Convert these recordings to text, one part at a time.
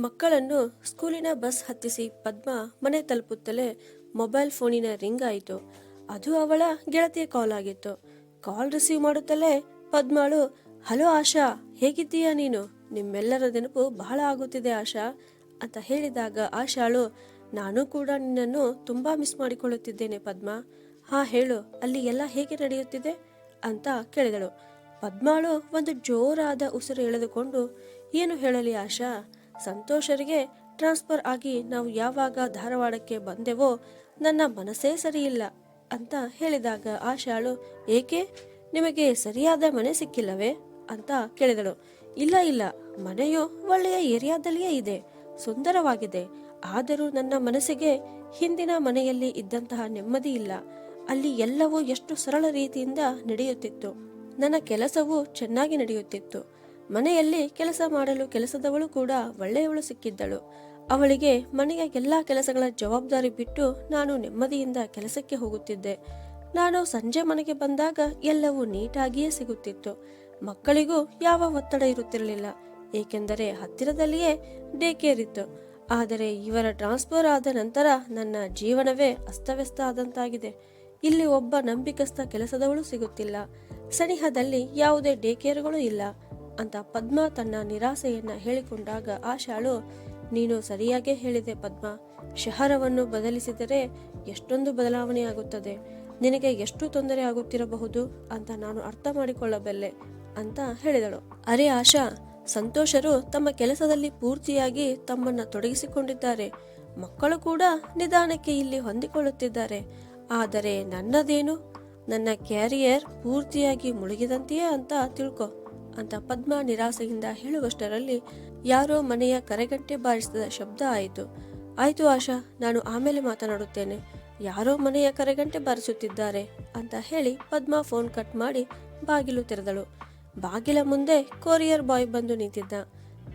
ಮಕ್ಕಳನ್ನು ಸ್ಕೂಲಿನ ಬಸ್ ಹತ್ತಿಸಿ ಪದ್ಮ ಮನೆ ತಲುಪುತ್ತಲೇ ಮೊಬೈಲ್ ಫೋನಿನ ರಿಂಗ್ ಆಯಿತು. ಅದು ಅವಳ ಗೆಳತಿಯ ಕಾಲ್ ಆಗಿತ್ತು. ಕಾಲ್ ರಿಸೀವ್ ಮಾಡುತ್ತಲೇ ಪದ್ಮಾಳು, ಹಲೋ ಆಶಾ, ಹೇಗಿದ್ದೀಯಾ ನೀನು? ನಿಮ್ಮೆಲ್ಲರ ನೆನಪು ಬಹಳ ಆಗುತ್ತಿದೆ ಆಶಾ ಅಂತ ಹೇಳಿದಾಗ ಆಶಾಳು, ನಾನು ಕೂಡ ನಿನ್ನನ್ನು ತುಂಬಾ ಮಿಸ್ ಮಾಡಿಕೊಳ್ಳುತ್ತಿದ್ದೇನೆ ಪದ್ಮ. ಹಾ, ಹೇಳು, ಅಲ್ಲಿ ಎಲ್ಲ ಹೇಗೆ ನಡೆಯುತ್ತಿದೆ? ಅಂತ ಕೇಳಿದಳು. ಪದ್ಮಾಳು ಒಂದು ಜೋರಾದ ಉಸಿರು ಎಳೆದುಕೊಂಡು, ಏನು ಹೇಳಲಿ ಆಶಾ? ಸಂತೋಷರಿಗೆ ಟ್ರಾನ್ಸ್ಫರ್ ಆಗಿ ನಾವು ಯಾವಾಗ ಧಾರವಾಡಕ್ಕೆ ಬಂದೆವೋ ನನ್ನ ಮನಸ್ಸೇ ಸರಿಯಿಲ್ಲ ಅಂತ ಹೇಳಿದಾಗ ಆಶಾಳು ಏಕೆ? ನಿಮಗೆ ಸರಿಯಾದ ಮನೆ ಸಿಕ್ಕಿಲ್ಲವೇ? ಅಂತ ಕೇಳಿದಳು. ಇಲ್ಲ ಇಲ್ಲ. ಮನೆಯು ಒಳ್ಳೆಯ ಏರಿಯಾದಲ್ಲಿಯೇ ಇದೆ. ಸುಂದರವಾಗಿದೆ. ಆದರೂ ನನ್ನ ಮನಸ್ಸಿಗೆ ಹಿಂದಿನ ಮನೆಯಲ್ಲಿ ಇದ್ದಂತಹ ನೆಮ್ಮದಿ ಇಲ್ಲ. ಅಲ್ಲಿ ಎಲ್ಲವೂ ಎಷ್ಟು ಸರಳ ರೀತಿಯಿಂದ ನಡೆಯುತ್ತಿತ್ತು. ನನ್ನ ಕೆಲಸವು ಚೆನ್ನಾಗಿ ನಡೆಯುತ್ತಿತ್ತು. ಮನೆಯಲ್ಲಿ ಕೆಲಸ ಮಾಡಲು ಕೆಲಸದವಳು ಕೂಡ ಒಳ್ಳೆಯವಳು ಸಿಕ್ಕಿದ್ದಳು. ಅವಳಿಗೆ ಮನೆಯ ಎಲ್ಲಾ ಕೆಲಸಗಳ ಜವಾಬ್ದಾರಿ ಬಿಟ್ಟು ನಾನು ನೆಮ್ಮದಿಯಿಂದ ಕೆಲಸಕ್ಕೆ ಹೋಗುತ್ತಿದ್ದೆ. ನಾನು ಸಂಜೆ ಮನೆಗೆ ಬಂದಾಗ ಎಲ್ಲವೂ ನೀಟಾಗಿಯೇ ಸಿಗುತ್ತಿತ್ತು. ಮಕ್ಕಳಿಗೂ ಯಾವ ಒತ್ತಡ ಇರುತ್ತಿರಲಿಲ್ಲ. ಏಕೆಂದರೆ ಹತ್ತಿರದಲ್ಲಿಯೇ ಡೇ ಕೇರ್ ಇತ್ತು ಆದರೆ ಇವರ ಟ್ರಾನ್ಸ್ಫರ್ ಆದ ನಂತರ ನನ್ನ ಜೀವನವೇ ಅಸ್ತವ್ಯಸ್ತ ಆದಂತಾಗಿದೆ. ಇಲ್ಲಿ ಒಬ್ಬ ನಂಬಿಕಸ್ಥ ಕೆಲಸದವಳು ಸಿಗುತ್ತಿಲ್ಲ. ಸನಿಹದಲ್ಲಿ ಯಾವುದೇ ಡೇ ಕೇರ್ಗಳು ಇಲ್ಲ. ಅಂತ ಪದ್ಮ ತನ್ನ ನಿರಾಸೆಯನ್ನ ಹೇಳಿಕೊಂಡಾಗ ಆಶಾಳು ನೀನು ಸರಿಯಾಗೇ ಹೇಳಿದೆ ಪದ್ಮ. ಶಹರವನ್ನು ಬದಲಿಸಿದರೆ ಎಷ್ಟೊಂದು ಬದಲಾವಣೆಯಾಗುತ್ತದೆ ನಿನಗೆ ಎಷ್ಟು ತೊಂದರೆ ಆಗುತ್ತಿರಬಹುದು ಅಂತ ನಾನು ಅರ್ಥ ಮಾಡಿಕೊಳ್ಳಬಲ್ಲೆ ಅಂತ ಹೇಳಿದಳು. ಅರೆ ಆಶಾ, ಸಂತೋಷರು ತಮ್ಮ ಕೆಲಸದಲ್ಲಿ ಪೂರ್ತಿಯಾಗಿ ತಮ್ಮನ್ನ ತೊಡಗಿಸಿಕೊಂಡಿದ್ದಾರೆ. ಮಕ್ಕಳು ಕೂಡ ನಿಧಾನಕ್ಕೆ ಇಲ್ಲಿ ಹೊಂದಿಕೊಳ್ಳುತ್ತಿದ್ದಾರೆ. ಆದರೆ ನನ್ನದೇನು? ನನ್ನ ಕ್ಯಾರಿಯರ್ ಪೂರ್ತಿಯಾಗಿ ಮುಳುಗಿದಂತೆಯೇ ಅಂತ ತಿಳ್ಕೊ. ಅಂತ ಪದ್ಮ ನಿರಾಸೆಯಿಂದ ಹೇಳುವಷ್ಟರಲ್ಲಿ ಯಾರೋ ಮನೆಯ ಕರೆಗಂಟೆ ಬಾರಿಸಿದ ಶಬ್ದ ಆಯಿತು. ಆಯಿತು ಆಶಾ, ನಾನು ಆಮೇಲೆ ಮಾತನಾಡುತ್ತೇನೆ. ಯಾರೋ ಮನೆಯ ಕರೆಗಂಟೆ ಬಾರಿಸುತ್ತಿದ್ದಾರೆ ಅಂತ ಹೇಳಿ ಪದ್ಮ ಫೋನ್ ಕಟ್ ಮಾಡಿ ಬಾಗಿಲು ತೆರೆದಳು. ಬಾಗಿಲ ಮುಂದೆ ಕೊರಿಯರ್ ಬಾಯ್ ಬಂದು ನಿಂತಿದ್ದ.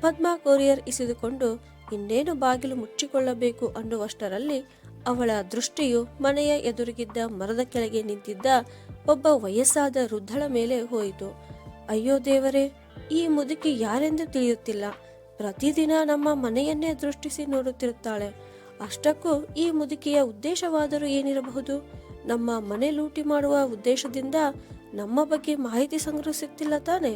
ಪದ್ಮ ಕೊರಿಯರ್ ಇಸಿದುಕೊಂಡು ಇನ್ನೇನು ಬಾಗಿಲು ಮುಚ್ಚಿಕೊಳ್ಳಬೇಕು ಅನ್ನುವಷ್ಟರಲ್ಲಿ ಅವಳ ದೃಷ್ಟಿಯು ಮನೆಯ ಎದುರಿಗಿದ್ದ ಮರದ ಕೆಳಗೆ ನಿಂತಿದ್ದ ಒಬ್ಬ ವಯಸ್ಸಾದ ವೃದ್ಧಳ ಮೇಲೆ ಹೋಯಿತು. ಅಯ್ಯೋ ದೇವರೇ, ಈ ಮುದುಕಿ ಯಾರೆಂದು ತಿಳಿಯುತ್ತಿಲ್ಲ. ಪ್ರತಿದಿನ ನಮ್ಮ ಮನೆಯನ್ನೇ ದೃಷ್ಟಿಸಿ ನೋಡುತ್ತಿರುತ್ತಾಳೆ. ಅಷ್ಟಕ್ಕೂ ಈ ಮುದುಕಿಯ ಉದ್ದೇಶವಾದರೂ ಏನಿರಬಹುದು? ನಮ್ಮ ಮನೆ ಲೂಟಿ ಮಾಡುವ ಉದ್ದೇಶದಿಂದ ನಮ್ಮ ಬಗ್ಗೆ ಮಾಹಿತಿ ಸಂಗ್ರಹಿಸುತ್ತಿಲ್ಲ ತಾನೆ?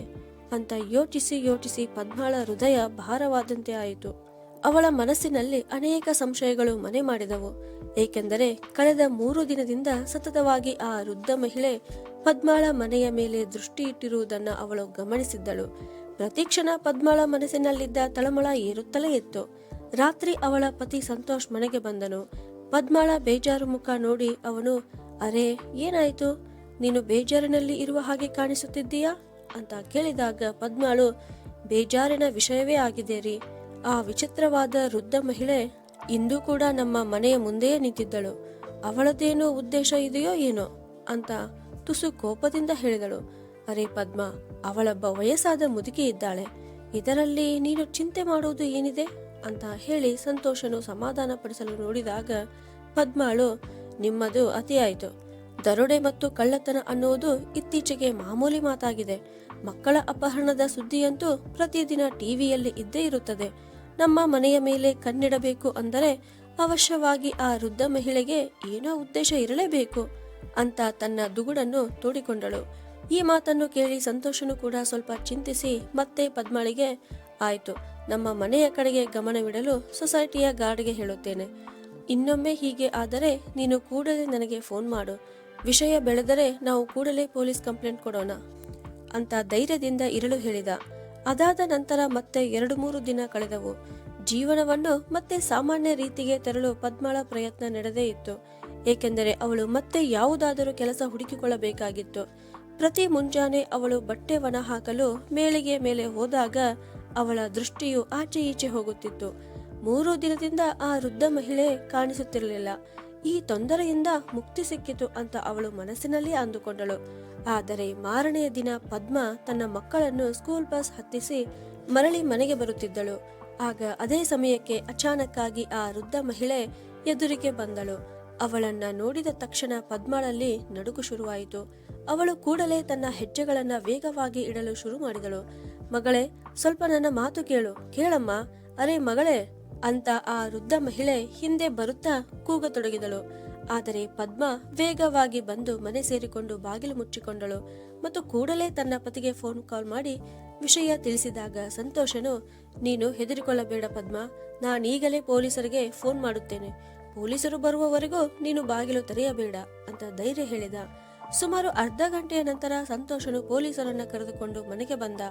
ಅಂತ ಯೋಚಿಸಿ ಯೋಚಿಸಿ ಪದ್ಮಾಳ ಹೃದಯ ಭಾರವಾದಂತೆ ಆಯಿತು. ಅವಳ ಮನಸ್ಸಿನಲ್ಲಿ ಅನೇಕ ಸಂಶಯಗಳು ಮನೆ ಮಾಡಿದವು. ಏಕೆಂದರೆ ಕಳೆದ ಮೂರು ದಿನದಿಂದ ಸತತವಾಗಿ ಆ ವೃದ್ಧ ಮಹಿಳೆ ಪದ್ಮಾಳ ಮನೆಯ ಮೇಲೆ ದೃಷ್ಟಿ ಇಟ್ಟಿರುವುದನ್ನು ಅವಳು ಗಮನಿಸಿದ್ದಳು. ಪ್ರತಿಕ್ಷಣ ಪದ್ಮಾಳ ಮನಸ್ಸಿನಲ್ಲಿದ್ದ ತಳಮಳ ಏರುತ್ತಲೇ ಇತ್ತು. ರಾತ್ರಿ ಅವಳ ಪತಿ ಸಂತೋಷ್ ಮನೆಗೆ ಬಂದನು. ಪದ್ಮಾಳ ಬೇಜಾರು ಮುಖ ನೋಡಿ ಅವನು, ಅರೆ, ಏನಾಯ್ತು? ನೀನು ಬೇಜಾರಿನಲ್ಲಿ ಇರುವ ಹಾಗೆ ಕಾಣಿಸುತ್ತಿದ್ದೀಯಾ? ಅಂತ ಕೇಳಿದಾಗ ಪದ್ಮಾಳು, ಬೇಜಾರಿನ ವಿಷಯವೇ ಆಗಿದೆ ರೀ ಆ ವಿಚಿತ್ರವಾದ ವೃದ್ಧ ಮಹಿಳೆ ಇಂದು ಕೂಡ ನಮ್ಮ ಮನೆಯ ಮುಂದೆಯೇ ನಿಂತಿದ್ದಳು. ಅವಳದೇನೋ ಉದ್ದೇಶ ಇದೆಯೋ ಏನೋ ಅಂತ ತುಸು ಕೋಪದಿಂದ ಹೇಳಿದಳು. ಅರೆ ಪದ್ಮ ಅವಳೊಬ್ಬ ವಯಸ್ಸಾದ ಮುದುಕಿ ಇದ್ದಾಳೆ. ಇದರಲ್ಲಿ ನೀನು ಚಿಂತೆ ಮಾಡುವುದು ಏನಿದೆ ಅಂತ ಹೇಳಿ ಸಂತೋಷನು ಸಮಾಧಾನ ಪಡಿಸಲು ನೋಡಿದಾಗ ಪದ್ಮಾಳು, ನಿಮ್ಮದು ಅತಿಯಾಯಿತು. ದರೋಡೆ ಮತ್ತು ಕಳ್ಳತನ ಅನ್ನುವುದು ಇತ್ತೀಚೆಗೆ ಮಾಮೂಲಿ ಮಾತಾಗಿದೆ. ಮಕ್ಕಳ ಅಪಹರಣದ ಸುದ್ದಿಯಂತೂ ಪ್ರತಿದಿನ ಟಿವಿಯಲ್ಲಿ ಇದ್ದೇ ಇರುತ್ತದೆ. ನಮ್ಮ ಮನೆಯ ಮೇಲೆ ಕಣ್ಣಿಡಬೇಕು ಅಂದರೆ ಅವಶ್ಯವಾಗಿ ಆ ವೃದ್ಧ ಮಹಿಳೆಗೆ ಏನೋ ಉದ್ದೇಶ ಇರಲೇಬೇಕು ಅಂತ ತನ್ನ ದುಗುಡನ್ನು ತೋಡಿಕೊಂಡಳು. ಈ ಮಾತನ್ನು ಕೇಳಿ ಸಂತೋಷನು ಕೂಡ ಸ್ವಲ್ಪ ಚಿಂತಿಸಿ ಮತ್ತೆ ಪದ್ಮಳಿಗೆ, ಆಯಿತು, ನಮ್ಮ ಮನೆಯ ಕಡೆಗೆ ಗಮನವಿಡಲು ಸೊಸೈಟಿಯ ಗಾರ್ಡ್ಗೆ ಹೇಳುತ್ತೇನೆ. ಇನ್ನೊಮ್ಮೆ ಹೀಗೆ ಆದರೆ ನೀನು ಕೂಡಲೇ ನನಗೆ ಫೋನ್ ಮಾಡು. ವಿಷಯ ಬೆಳೆದರೆ ನಾವು ಕೂಡಲೇ ಪೊಲೀಸ್ ಕಂಪ್ಲೇಂಟ್ ಕೊಡೋಣ ಅಂತ ಧೈರ್ಯದಿಂದ ಇರಲು ಹೇಳಿದ. ಅದಾದ ನಂತರ ಮತ್ತೆ ಎರಡು ಮೂರು ದಿನ ಕಳೆದವು. ಜೀವನವನ್ನು ಮತ್ತೆ ಸಾಮಾನ್ಯ ರೀತಿಗೆ ತೆರಳು ಪದ್ಮಳ ಪ್ರಯತ್ನ ನಡೆದೇ ಇತ್ತು. ಏಕೆಂದರೆ ಅವಳು ಮತ್ತೆ ಯಾವುದಾದರೂ ಕೆಲಸ ಹುಡುಕಿಕೊಳ್ಳಬೇಕಾಗಿತ್ತು. ಪ್ರತಿ ಮುಂಜಾನೆ ಅವಳು ಬಟ್ಟೆ ಒಣ ಹಾಕಲು ಮೇಳಿಗೆ ಮೇಲೆ ಹೋದಾಗ ಅವಳ ದೃಷ್ಟಿಯು ಆಚೆ ಈಚೆ ಹೋಗುತ್ತಿತ್ತು. ಮೂರು ದಿನದಿಂದ ಆ ವೃದ್ಧ ಮಹಿಳೆ ಕಾಣಿಸುತ್ತಿರಲಿಲ್ಲ. ಈ ತೊಂದರೆಯಿಂದ ಮುಕ್ತಿ ಸಿಕ್ಕಿತು ಅಂತ ಅವಳು ಮನಸ್ಸಿನಲ್ಲಿ ಅಂದುಕೊಂಡಳು. ಆದರೆ ಮಾರನೆಯ ದಿನ ಪದ್ಮ ತನ್ನ ಮಕ್ಕಳನ್ನು ಸ್ಕೂಲ್ ಬಸ್ ಹತ್ತಿಸಿ ಮರಳಿ ಮನೆಗೆ ಬರುತ್ತಿದ್ದಳು. ಆಗ ಅದೇ ಸಮಯಕ್ಕೆ ಅಚಾನಕ್ಕಾಗಿ ಆ ವೃದ್ಧ ಮಹಿಳೆ ಎದುರಿಗೆ ಬಂದಳು. ಅವಳನ್ನ ನೋಡಿದ ತಕ್ಷಣ ಪದ್ಮಳಲ್ಲಿ ನಡುಕು ಶುರುವಾಯಿತು. ಅವಳು ಕೂಡಲೇ ತನ್ನ ಹೆಜ್ಜೆಗಳನ್ನ ವೇಗವಾಗಿ ಇಡಲು ಶುರು ಮಾಡಿದಳು. ಮಗಳೇ, ಸ್ವಲ್ಪ ನನ್ನ ಮಾತು ಕೇಳು. ಕೇಳಮ್ಮ. ಅರೆ ಮಗಳೇ ಅಂತ ಆ ವೃದ್ಧ ಮಹಿಳೆ ಹಿಂದೆ ಬರುತ್ತಾ ಕೂಗತೊಡಗಿದಳು. ಆದರೆ ಪದ್ಮ ವೇಗವಾಗಿ ಬಂದು ಮನೆ ಸೇರಿಕೊಂಡು ಬಾಗಿಲು ಮುಚ್ಚಿಕೊಂಡಳು ಮತ್ತು ಕೂಡಲೇ ತನ್ನ ಪತಿಗೆ ಫೋನ್ ಕಾಲ್ ಮಾಡಿ ವಿಷಯ ತಿಳಿಸಿದಾಗ ಸಂತೋಷನು, ನೀನು ಹೆದರಿಕೊಳ್ಳಬೇಡ ಪದ್ಮ, ನಾನೀಗಲೇ ಪೊಲೀಸರಿಗೆ ಫೋನ್ ಮಾಡುತ್ತೇನೆ. ಪೊಲೀಸರು ಬರುವವರೆಗೂ ನೀನು ಬಾಗಿಲು ತೆರೆಯಬೇಡ ಅಂತ ಧೈರ್ಯ ಹೇಳಿದ. ಸುಮಾರು ಅರ್ಧ ಗಂಟೆಯ ನಂತರ ಸಂತೋಷನು ಪೊಲೀಸರನ್ನ ಕರೆದುಕೊಂಡು ಮನೆಗೆ ಬಂದ.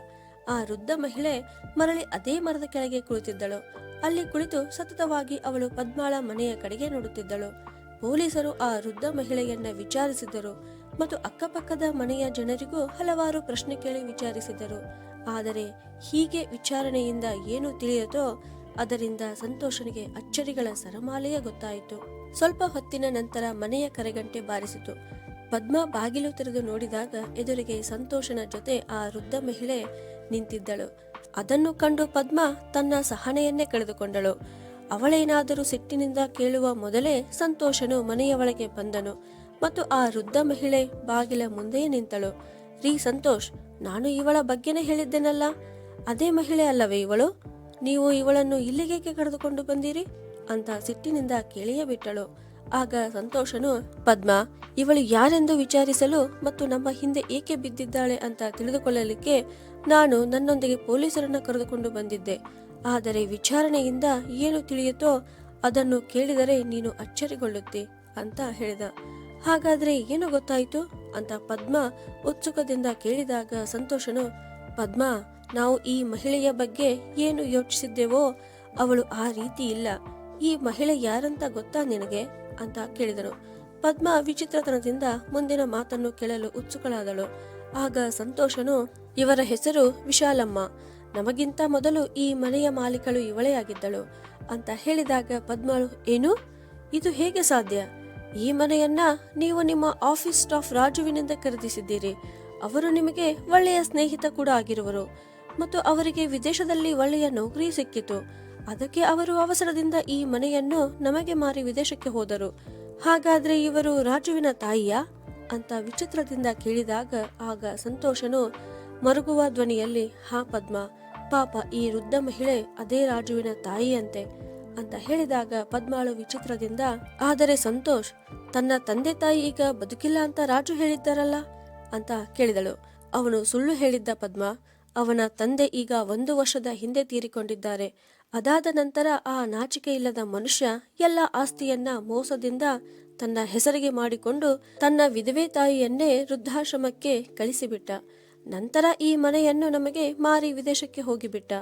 ಆ ವೃದ್ಧ ಮಹಿಳೆ ಮರಳಿ ಅದೇ ಮರದ ಕೆಳಗೆ ಕುಳಿತಿದ್ದಳು. ಅಲ್ಲಿ ಕುಳಿತು ಸತತವಾಗಿ ಅವಳು ಪದ್ಮಾಳ ಮನೆಯ ಕಡೆಗೆ ನೋಡುತ್ತಿದ್ದಳು. ಪೊಲೀಸರು ಆ ವೃದ್ಧ ಮಹಿಳೆಯನ್ನ ವಿಚಾರಿಸಿದರು ಮತ್ತು ಅಕ್ಕಪಕ್ಕದ ಮನೆಯ ಜನರಿಗೂ ಹಲವಾರು ಪ್ರಶ್ನೆ ಕೇಳಿ ವಿಚಾರಿಸಿದರು. ಆದರೆ ಹೀಗೆ ವಿಚಾರಣೆಯಿಂದ ಏನು ತಿಳಿಯದೋ ಅದರಿಂದ ಸಂತೋಷನಿಗೆ ಅಚ್ಚರಿಗಳ ಸರಮಾಲೆಯ ಗೊತ್ತಾಯಿತು. ಸ್ವಲ್ಪ ಹೊತ್ತಿನ ನಂತರ ಮನೆಯ ಕರೆಗಂಟೆ ಬಾರಿಸಿತು. ಪದ್ಮ ಬಾಗಿಲು ತೆರೆದು ನೋಡಿದಾಗ ಎದುರಿಗೆ ಸಂತೋಷನ ಜೊತೆ ಆ ವೃದ್ಧ ಮಹಿಳೆ ನಿಂತಿದ್ದಳು. ಅದನ್ನು ಕಂಡು ಪದ್ಮ ತನ್ನ ಸಹನೆಯನ್ನೇ ಕಳೆದುಕೊಂಡಳು. ಅವಳೇನಾದರೂ ಸಿಟ್ಟಿನಿಂದ ಕೇಳುವ ಮೊದಲೇ ಸಂತೋಷನು ಮನೆಯ ಒಳಗೆ ಬಂದನು ಮತ್ತು ಆ ವೃದ್ಧ ಮಹಿಳೆ ಬಾಗಿಲ ಮುಂದೆಯೇ ನಿಂತಳು. ರೀ ಸಂತೋಷ್, ನಾನು ಇವಳ ಬಗ್ಗೆನೇ ಹೇಳಿದ್ದೆನಲ್ಲ? ಅದೇ ಮಹಿಳೆ ಅಲ್ಲವೇ ಇವಳು? ನೀವು ಇವಳನ್ನು ಇಲ್ಲಿಗೇಕೆ ಕರೆದುಕೊಂಡು ಬಂದಿರಿ? ಅಂತ ಸಿಟ್ಟಿನಿಂದ ಕೇಳಿಯೇ ಬಿಟ್ಟಳು. ಆಗ ಸಂತೋಷನು, ಪದ್ಮ, ಇವಳು ಯಾರೆಂದು ವಿಚಾರಿಸಲು ಮತ್ತು ನಮ್ಮ ಹಿಂದೆ ಏಕೆ ಬಿದ್ದಿದ್ದಾಳೆ ಅಂತ ತಿಳಿದುಕೊಳ್ಳಲಿಕ್ಕೆ ನಾನು ನನ್ನೊಂದಿಗೆ ಪೊಲೀಸರನ್ನು ಕರೆದುಕೊಂಡು ಬಂದಿದ್ದೆ. ಆದರೆ ವಿಚಾರಣೆಯಿಂದ ಏನು ತಿಳಿಯುತ್ತೋ ಅದನ್ನು ಕೇಳಿದರೆ ನೀನು ಅಚ್ಚರಿಗೊಳ್ಳುತ್ತೆ ಅಂತ ಹೇಳಿದ. ಹಾಗಾದ್ರೆ ಏನು ಗೊತ್ತಾಯಿತು? ಅಂತ ಪದ್ಮ ಉತ್ಸುಕದಿಂದ ಕೇಳಿದಾಗ ಸಂತೋಷನು, ಪದ್ಮ, ನಾವು ಈ ಮಹಿಳೆಯ ಬಗ್ಗೆ ಏನು ಯೋಚಿಸಿದ್ದೇವೋ ಅವಳು ಆ ರೀತಿ ಇಲ್ಲ. ಈ ಮಹಿಳೆ ಯಾರಂತ ಗೊತ್ತಾ ನಿನಗೆ? ಅಂತ ಕೇಳಿದನು ಪದ್ಮ ವಿಚಿತ್ರತನದಿಂದ ಮುಂದಿನ ಮಾತನ್ನು ಕೇಳಲು ಉತ್ಸುಕಳಾದಳು. ಆಗ ಸಂತೋಷನು, ಇವರ ಹೆಸರು ವಿಶಾಲಮ್ಮ. ನಮಗಿಂತ ಮೊದಲು ಈ ಮನೆಯ ಮಾಲೀಕಳು ಇವಳೇ ಆಗಿದ್ದಳು. ಅಂತ ಹೇಳಿದಾಗ ಪದ್ಮಳು, ಏನು? ಇದು ಹೇಗೆ ಸಾಧ್ಯ? ಈ ಮನೆಯನ್ನ ನೀವು ನಿಮ್ಮ ಆಫೀಸ್ ಸ್ಟಾಫ್ ರಾಜುವಿನಿಂದ ಖರೀದಿಸಿದ್ದೀರಿ. ಅವರು ನಿಮಗೆ ಒಳ್ಳೆಯ ಸ್ನೇಹಿತ ಕೂಡ ಆಗಿರುವರು. ಮತ್ತು ಅವರಿಗೆ ವಿದೇಶದಲ್ಲಿ ಒಳ್ಳೆಯ ನೌಕರಿ ಸಿಕ್ಕಿತು. ಅದಕ್ಕೆ ಅವರು ಅವಸರದಿಂದ ಈ ಮನೆಯನ್ನು ನಮಗೆ ಮಾರಿ ವಿದೇಶಕ್ಕೆ ಹೋದರು. ಹಾಗಾದ್ರೆ ಇವರು ರಾಜುವಿನ ತಾಯಿಯಾ? ಅಂತ ವಿಚಿತ್ರದಿಂದ ಕೇಳಿದಾಗ ಆಗ ಸಂತೋಷನು, ಮರುಗುವ ಧ್ವನಿಯಲ್ಲಿ, ಹಾ ಪದ್ಮ, ಪಾಪ ಈ ವೃದ್ಧ ಮಹಿಳೆ ಅದೇ ರಾಜುವಿನ ತಾಯಿಯಂತೆ ಅಂತ ಹೇಳಿದಾಗ ಪದ್ಮಾಳು ವಿಚಿತ್ರದಿಂದ, ಆದರೆ ಸಂತೋಷ್, ತನ್ನ ತಂದೆ ತಾಯಿ ಈಗ ಬದುಕಿಲ್ಲ ಅಂತ ರಾಜು ಹೇಳಿದ್ದಾರಲ್ಲ ಅಂತ ಕೇಳಿದಳು. ಅವನು ಸುಳ್ಳು ಹೇಳಿದ್ದ ಪದ್ಮ, ಅವನ ತಂದೆ ಈಗ ಒಂದು ವರ್ಷದ ಹಿಂದೆ ತೀರಿಕೊಂಡಿದ್ದಾರೆ. ಅದಾದ ನಂತರ ಆ ನಾಚಿಕೆ ಇಲ್ಲದ ಮನುಷ್ಯ ಎಲ್ಲ ಆಸ್ತಿಯನ್ನ ಮೋಸದಿಂದ ತನ್ನ ಹೆಸರಿಗೆ ಮಾಡಿಕೊಂಡು ತನ್ನ ವಿಧವೆ ತಾಯಿಯನ್ನೇ ವೃದ್ಧಾಶ್ರಮಕ್ಕೆ ಕಳಿಸಿಬಿಟ್ಟ. ನಂತರ ಈ ಮನೆಯನ್ನು ನಮಗೆ ಮಾರಿ ವಿದೇಶಕ್ಕೆ ಹೋಗಿಬಿಟ್ಟ.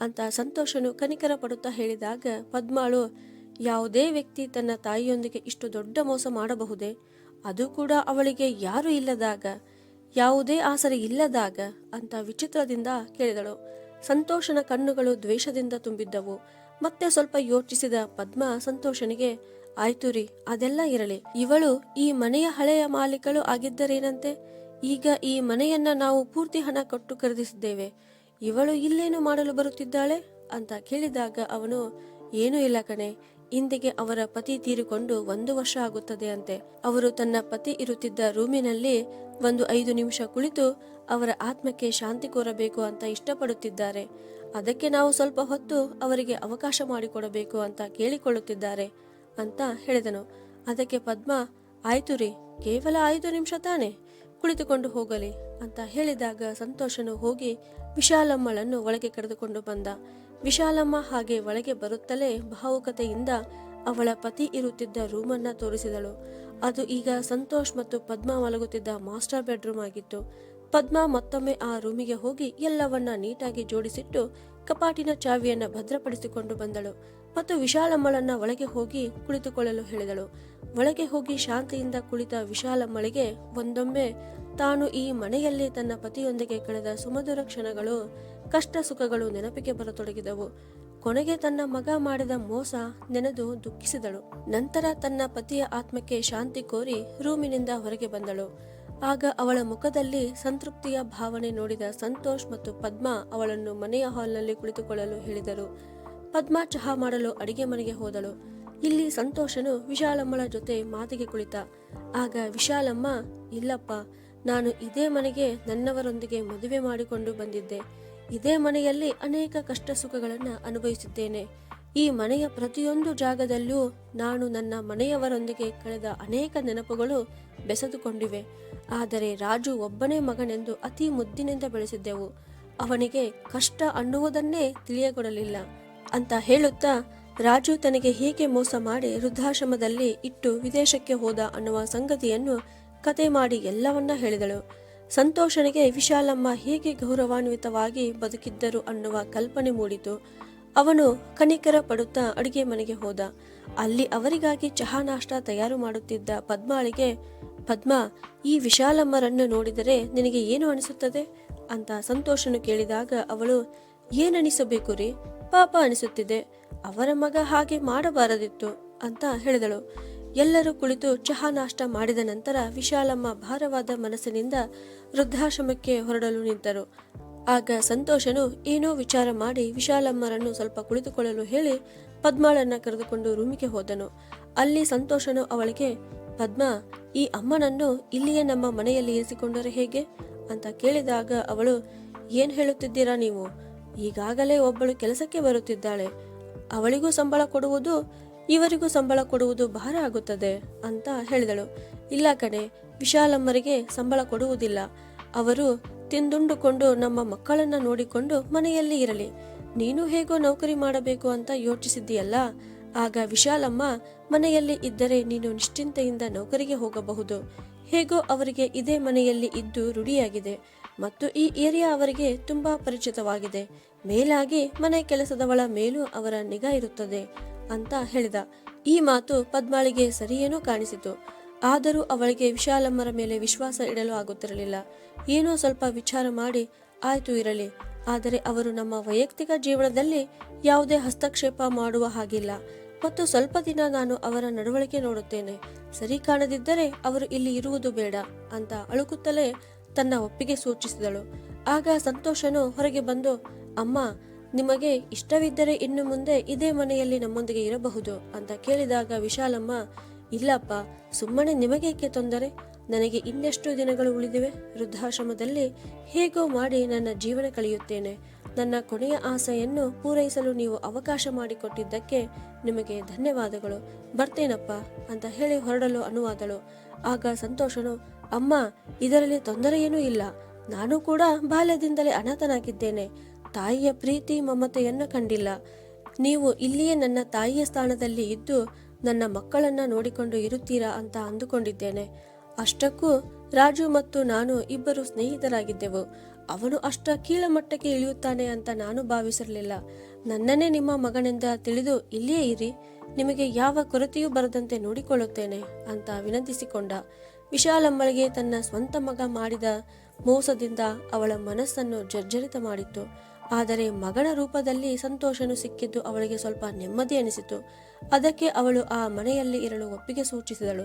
ಅಂತ ಸಂತೋಷನು ಕನಿಕರ ಪಡುತ್ತಾ ಹೇಳಿದಾಗ, ಪದ್ಮಾಳು, ಯಾವುದೇ ವ್ಯಕ್ತಿ ತನ್ನ ತಾಯಿಯೊಂದಿಗೆ ಇಷ್ಟು ದೊಡ್ಡ ಮೋಸ ಮಾಡಬಹುದೇ? ಅದು ಕೂಡ ಅವಳಿಗೆ ಯಾರು ಇಲ್ಲದಾಗ, ಯಾವುದೇ ಆಸರೆ ಇಲ್ಲದಾಗ? ಅಂತ ವಿಚಿತ್ರದಿಂದ ಕೇಳಿದಳು. ಸಂತೋಷನ ಕಣ್ಣುಗಳು ದ್ವೇಷದಿಂದ ತುಂಬಿದ್ದವು. ಮತ್ತೆ ಸ್ವಲ್ಪ ಯೋಚಿಸಿದ ಪದ್ಮ ಸಂತೋಷನಿಗೆ ಆಯ್ತು ರೀ, ಅದೆಲ್ಲ ಇರಲಿ. ಇವಳು ಈ ಮನೆಯ ಹಳೆಯ ಮಾಲೀಕಳು ಆಗಿದ್ದರೇನಂತೆ? ಈಗ ಈ ಮನೆಯನ್ನ ನಾವು ಪೂರ್ತಿ ಹಣ ಕೊಟ್ಟು ಖರೀದಿಸಿದ್ದೇವೆ. ಇವಳು ಇಲ್ಲೇನು ಮಾಡಲು ಬರುತ್ತಿದ್ದಾಳೆ? ಅಂತ ಕೇಳಿದಾಗ ಅವನು, ಏನೂ ಇಲ್ಲ ಕಣೆ, ಇಂದಿಗೆ ಅವರ ಪತಿ ತೀರಿಕೊಂಡು ಒಂದು ವರ್ಷ ಆಗುತ್ತದೆ ಅಂತೆ. ಅವರು ತನ್ನ ಪತಿ ಇರುತ್ತಿದ್ದ ರೂಮಿನಲ್ಲಿ ಒಂದು ಐದು ನಿಮಿಷ ಕುಳಿತು ಅವರ ಆತ್ಮಕ್ಕೆ ಶಾಂತಿ ಕೋರಬೇಕು ಅಂತ ಇಷ್ಟಪಡುತ್ತಿದ್ದಾರೆ. ಅದಕ್ಕೆ ನಾವು ಸ್ವಲ್ಪ ಹೊತ್ತು ಅವರಿಗೆ ಅವಕಾಶ ಮಾಡಿಕೊಡಬೇಕು ಅಂತ ಕೇಳಿಕೊಳ್ಳುತ್ತಿದ್ದಾರೆ. ಅಂತ ಹೇಳಿದನು. ಅದಕ್ಕೆ ಪದ್ಮ, ಆಯ್ತು ರೀ, ಕೇವಲ ಐದು ನಿಮಿಷ ತಾನೆ, ಕುಳಿತುಕೊಂಡು ಹೋಗಲಿ ಅಂತ ಹೇಳಿದಾಗ ಸಂತೋಷನು ಹೋಗಿ ವಿಶಾಲಮ್ಮಳನ್ನು ಒಳಗೆ ಕರೆದುಕೊಂಡು ಬಂದ. ವಿಶಾಲಮ್ಮ ಹಾಗೆ ಒಳಗೆ ಬರುತ್ತಲೇ ಭಾವುಕತೆಯಿಂದ ಅವಳ ಪತಿ ಇರುತ್ತಿದ್ದ ರೂಮನ್ನ ತೋರಿಸಿದಳು. ಅದು ಈಗ ಸಂತೋಷ್ ಮತ್ತು ಪದ್ಮ ಮಲಗುತ್ತಿದ್ದ ಮಾಸ್ಟರ್ ಬೆಡ್ರೂಮ್ ಆಗಿತ್ತು. ಪದ್ಮ ಮತ್ತೊಮ್ಮೆ ಆ ರೂಮಿಗೆ ಹೋಗಿ ಎಲ್ಲವನ್ನ ನೀಟಾಗಿ ಜೋಡಿಸಿಟ್ಟು ಕಪಾಟಿನ ಚಾವಿಯನ್ನ ಭದ್ರಪಡಿಸಿಕೊಂಡು ಬಂದಳು. ಮತ್ತು ವಿಶಾಲಮ್ಮಳನ್ನ ಒಳಗೆ ಹೋಗಿ ಕುಳಿತುಕೊಳ್ಳಲು ಹೇಳಿದಳು. ಒಳಗೆ ಹೋಗಿ ಶಾಂತಿಯಿಂದ ಕುಳಿತ ವಿಶಾಲಮ್ಮಳಿಗೆ ಒಂದೊಮ್ಮೆ ತಾನು ಈ ಮನೆಯಲ್ಲಿ ತನ್ನ ಪತಿಯೊಂದಿಗೆ ಕಳೆದ ಸುಮಧುರ ಕ್ಷಣಗಳು, ಕಷ್ಟ ಸುಖಗಳು ನೆನಪಿಗೆ ಬರತೊಡಗಿದವು. ಕೊನೆಗೆ ತನ್ನ ಮಗ ಮಾಡಿದ ಮೋಸ ನೆನೆದು ದುಃಖಿಸಿದಳು. ನಂತರ ತನ್ನ ಪತಿಯ ಆತ್ಮಕ್ಕೆ ಶಾಂತಿ ಕೋರಿ ರೂಮಿನಿಂದ ಹೊರಗೆ ಬಂದಳು. ಆಗ ಅವಳ ಮುಖದಲ್ಲಿ ಸಂತೃಪ್ತಿಯ ಭಾವನೆ ನೋಡಿದ ಸಂತೋಷ್ ಮತ್ತು ಪದ್ಮ ಅವಳನ್ನು ಮನೆಯ ಹಾಲ್ನಲ್ಲಿ ಕುಳಿತುಕೊಳ್ಳಲು ಹೇಳಿದರು. ಪದ್ಮ ಚಹಾ ಮಾಡಲು ಅಡಿಗೆ ಮನೆಗೆ ಹೋದಳು. ಇಲ್ಲಿ ಸಂತೋಷನು ವಿಶಾಲಮ್ಮಳ ಜೊತೆ ಮಾತಿಗೆ ಕುಳಿತ. ಆಗ ವಿಶಾಲಮ್ಮ, ಇಲ್ಲಪ್ಪ, ನಾನು ಇದೇ ಮನೆಗೆ ನನ್ನವರೊಂದಿಗೆ ಮದುವೆ ಮಾಡಿಕೊಂಡು ಬಂದಿದ್ದೆ. ಇದೇ ಮನೆಯಲ್ಲಿ ಅನೇಕ ಕಷ್ಟ ಸುಖಗಳನ್ನು ಅನುಭವಿಸಿದ್ದೇನೆ. ಈ ಮನೆಯ ಪ್ರತಿಯೊಂದು ಜಾಗದಲ್ಲೂ ನಾನು ನನ್ನ ಮನೆಯವರೊಂದಿಗೆ ಕಳೆದ ಅನೇಕ ನೆನಪುಗಳು ಬೆಸೆದುಕೊಂಡಿವೆ. ಆದರೆ ರಾಜು ಒಬ್ಬನೇ ಮಗನೆಂದು ಅತಿ ಮುದ್ದಿನಿಂದ ಬೆಳೆಸಿದ್ದೆವು. ಅವನಿಗೆ ಕಷ್ಟ ಅನ್ನುವುದನ್ನೇ ತಿಳಿಯಗೊಡಲಿಲ್ಲ ಅಂತ ಹೇಳುತ್ತಾ ರಾಜು ತನಗೆ ಹೇಗೆ ಮೋಸ ಮಾಡಿ ವೃದ್ಧಾಶ್ರಮದಲ್ಲಿ ಇಟ್ಟು ವಿದೇಶಕ್ಕೆ ಹೋದ ಅನ್ನುವ ಸಂಗತಿಯನ್ನು ಕತೆ ಮಾಡಿ ಎಲ್ಲವನ್ನ ಹೇಳಿದಳು. ಸಂತೋಷನಿಗೆ ವಿಶಾಲಮ್ಮ ಹೇಗೆ ಗೌರವಾನ್ವಿತವಾಗಿ ಬದುಕಿದ್ದರು ಅನ್ನುವ ಕಲ್ಪನೆ ಮೂಡಿತು. ಅವನು ಕನಿಕರ ಪಡುತ್ತಾ ಅಡುಗೆ ಮನೆಗೆ ಹೋದ. ಅಲ್ಲಿ ಅವರಿಗಾಗಿ ಚಹಾ ನಾಷ್ಟ ತಯಾರು ಮಾಡುತ್ತಿದ್ದ ಪದ್ಮಾಳಿಗೆ, ಪದ್ಮ, ಈ ವಿಶಾಲಮ್ಮರನ್ನು ನೋಡಿದರೆ ನಿನಗೆ ಏನು ಅನಿಸುತ್ತದೆ? ಅಂತ ಸಂತೋಷನು ಕೇಳಿದಾಗ ಅವಳು ಏನನಿಸಬೇಕು ರೀ? ಪಾಪ ಅನಿಸುತ್ತಿದೆ. ಅವರ ಮಗ ಹಾಗೆ ಮಾಡಬಾರದಿತ್ತು ಅಂತ ಹೇಳಿದಳು. ಎಲ್ಲರೂ ಕುಳಿತು ಚಹಾ ನಾಷ್ಟ ಮಾಡಿದ ನಂತರ ವಿಶಾಲಮ್ಮ ಭಾರವಾದ ಮನಸ್ಸಿನಿಂದ ವೃದ್ಧಾಶ್ರಮಕ್ಕೆ ಹೊರಡಲು ನಿಂತರು. ಆಗ ಸಂತೋಷನು ಏನೋ ವಿಚಾರ ಮಾಡಿ ವಿಶಾಲಮ್ಮರನ್ನು ಸ್ವಲ್ಪ ಕುಳಿತುಕೊಳ್ಳಲು ಹೇಳಿ ಪದ್ಮಾಳನ್ನ ಕರೆದುಕೊಂಡು ರೂಮಿಗೆ ಹೋದನು. ಅಲ್ಲಿ ಸಂತೋಷನು ಅವಳಿಗೆ, ಪದ್ಮ, ಈ ಅಮ್ಮನನ್ನು ಇಲ್ಲಿಯೇ ನಮ್ಮ ಮನೆಯಲ್ಲಿ ಇರಿಸಿಕೊಂಡರೆ ಹೇಗೆ? ಅಂತ ಕೇಳಿದಾಗ ಅವಳು, ಏನ್ ಹೇಳುತ್ತಿದ್ದೀರಾ ನೀವು? ಈಗಾಗಲೇ ಒಬ್ಬಳು ಕೆಲಸಕ್ಕೆ ಬರುತ್ತಿದ್ದಾಳೆ. ಅವಳಿಗೂ ಸಂಬಳ ಕೊಡುವುದು, ಇವರಿಗೂ ಸಂಬಳ ಕೊಡುವುದು ಭಾರ ಆಗುತ್ತದೆ ಅಂತ ಹೇಳಿದಳು. ಇಲ್ಲ ಕಣೆ ವಿಶಾಲಮ್ಮರಿಗೆ ಸಂಬಳ ಕೊಡುವುದಿಲ್ಲ. ಅವರು ತಿಂದುಂಡುಕೊಂಡು ನಮ್ಮ ಮಕ್ಕಳನ್ನ ನೋಡಿಕೊಂಡು ಮನೆಯಲ್ಲಿ ಇರಲಿ. ನೀನು ಹೇಗೋ ನೌಕರಿ ಮಾಡಬೇಕು ಅಂತ ಯೋಚಿಸಿದ್ದೀಯಲ್ಲ? ಆಗ ವಿಶಾಲಮ್ಮ ಮನೆಯಲ್ಲಿ ಇದ್ದರೆ ನೀನು ನಿಶ್ಚಿಂತೆಯಿಂದ ನೌಕರಿಗೆ ಹೋಗಬಹುದು. ಹೇಗೋ ಅವರಿಗೆ ಇದೇ ಮನೆಯಲ್ಲಿ ಇದ್ದು ರೂಢಿಯಾಗಿದೆ. ಮತ್ತು ಈ ಏರಿಯಾ ಅವರಿಗೆ ತುಂಬಾ ಪರಿಚಿತವಾಗಿದೆ. ಮೇಲಾಗಿ ಮನೆ ಕೆಲಸದವಳ ಮೇಲೂ ಅವರ ನಿಗಾ ಇರುತ್ತದೆ ಅಂತ ಹೇಳಿದ. ಈ ಮಾತು ಪದ್ಮಾಳಿಗೆ ಸರಿಯೇನೋ ಕಾಣಿಸಿತು. ಆದರೂ ಅವಳಿಗೆ ವಿಶಾಲಮ್ಮರ ಮೇಲೆ ವಿಶ್ವಾಸ ಇಡಲು ಆಗುತ್ತಿರಲಿಲ್ಲ. ಏನೋ ಸ್ವಲ್ಪ ವಿಚಾರ ಮಾಡಿ ಆಯ್ತು ಇರಲಿ. ಆದರೆ ಅವರು ನಮ್ಮ ವೈಯಕ್ತಿಕ ಜೀವನದಲ್ಲಿ ಯಾವುದೇ ಹಸ್ತಕ್ಷೇಪ ಮಾಡುವ ಹಾಗಿಲ್ಲ. ಮತ್ತು ಸ್ವಲ್ಪ ದಿನ ನಾನು ಅವರ ನಡವಳಿಕೆ ನೋಡುತ್ತೇನೆ. ಸರಿ ಕಾಣದಿದ್ದರೆ ಅವರು ಇಲ್ಲಿ ಇರುವುದು ಬೇಡ ಅಂತ ಅಳುಕುತ್ತಲೇ ತನ್ನ ಒಪ್ಪಿಗೆ ಸೂಚಿಸಿದಳು. ಆಗ ಸಂತೋಷನು ಹೊರಗೆ ಬಂದು, ಅಮ್ಮ, ನಿಮಗೆ ಇಷ್ಟವಿದ್ದರೆ ಇನ್ನು ಮುಂದೆ ಇದೇ ಮನೆಯಲ್ಲಿ ನಮ್ಮೊಂದಿಗೆ ಇರಬಹುದು ಅಂತ ಕೇಳಿದಾಗ ವಿಶಾಲಮ್ಮ, ಇಲ್ಲಪ್ಪ, ಸುಮ್ಮನೆ ನಿಮಗೇಕೆ ತೊಂದರೆ? ನನಗೆ ಇನ್ನೆಷ್ಟು ದಿನಗಳು ಉಳಿದಿವೆ? ವೃದ್ಧಾಶ್ರಮದಲ್ಲಿ ಹೇಗೋ ಮಾಡಿ ನನ್ನ ಜೀವನ ಕಳೆಯುತ್ತೇನೆ. ನನ್ನ ಕೊನೆಯ ಆಸೆಯನ್ನು ಪೂರೈಸಲು ನೀವು ಅವಕಾಶ ಮಾಡಿಕೊಟ್ಟಿದ್ದಕ್ಕೆ ನಿಮಗೆ ಧನ್ಯವಾದಗಳು. ಬರ್ತೇನಪ್ಪ ಅಂತ ಹೇಳಿ ಹೊರಡಲು ಅನುವಾದಳು. ಆಗ ಸಂತೋಷನು ಅಮ್ಮ, ಇದರಲ್ಲಿ ತೊಂದರೆ ಏನೂ ಇಲ್ಲ. ನಾನು ಕೂಡ ಬಾಲ್ಯದಿಂದಲೇ ಅನಾಥನಾಗಿದ್ದೇನೆ. ತಾಯಿಯ ಪ್ರೀತಿ, ಮಮತೆಯನ್ನು ಕಂಡಿಲ್ಲ. ನೀವು ಇಲ್ಲಿಯೇ ನನ್ನ ತಾಯಿಯ ಸ್ಥಾನದಲ್ಲಿ ಇದ್ದು ನನ್ನ ಮಕ್ಕಳನ್ನ ನೋಡಿಕೊಂಡು ಇರುತ್ತೀರಾ ಅಂತ ಅಂದುಕೊಂಡಿದ್ದೇನೆ. ಅಷ್ಟಕ್ಕೂ ರಾಜು ಮತ್ತು ನಾನು ಇಬ್ಬರು ಸ್ನೇಹಿತರಾಗಿದ್ದೆವು. ಅವನು ಅಷ್ಟ ಕೀಳಮಟ್ಟಕ್ಕೆ ಇಳಿಯುತ್ತಾನೆ ಅಂತ ನಾನು ಭಾವಿಸಿರಲಿಲ್ಲ. ನನ್ನನ್ನೇ ನಿಮ್ಮ ಮಗನೆಂದ ತಿಳಿದು ಇಲ್ಲಿಯೇ ಇರಿ. ನಿಮಗೆ ಯಾವ ಕೊರತೆಯೂ ಬರದಂತೆ ನೋಡಿಕೊಳ್ಳುತ್ತೇನೆ ಅಂತ ವಿನಂತಿಸಿಕೊಂಡ. ವಿಶಾಲಮ್ಮಳಿಗೆ ತನ್ನ ಸ್ವಂತ ಮಗ ಮಾಡಿದ ಮೋಸದಿಂದ ಅವಳ ಮನಸ್ಸನ್ನು ಜರ್ಜರಿತ ಮಾಡಿತ್ತು. ಆದರೆ ಮಗನ ರೂಪದಲ್ಲಿ ಸಂತೋಷನು ಸಿಕ್ಕಿದ್ದು ಅವಳಿಗೆ ಸ್ವಲ್ಪ ನೆಮ್ಮದಿ ಅನಿಸಿತು. ಅದಕ್ಕೆ ಅವಳು ಆ ಮನೆಯಲ್ಲಿ ಇರಲು ಒಪ್ಪಿಗೆ ಸೂಚಿಸಿದಳು.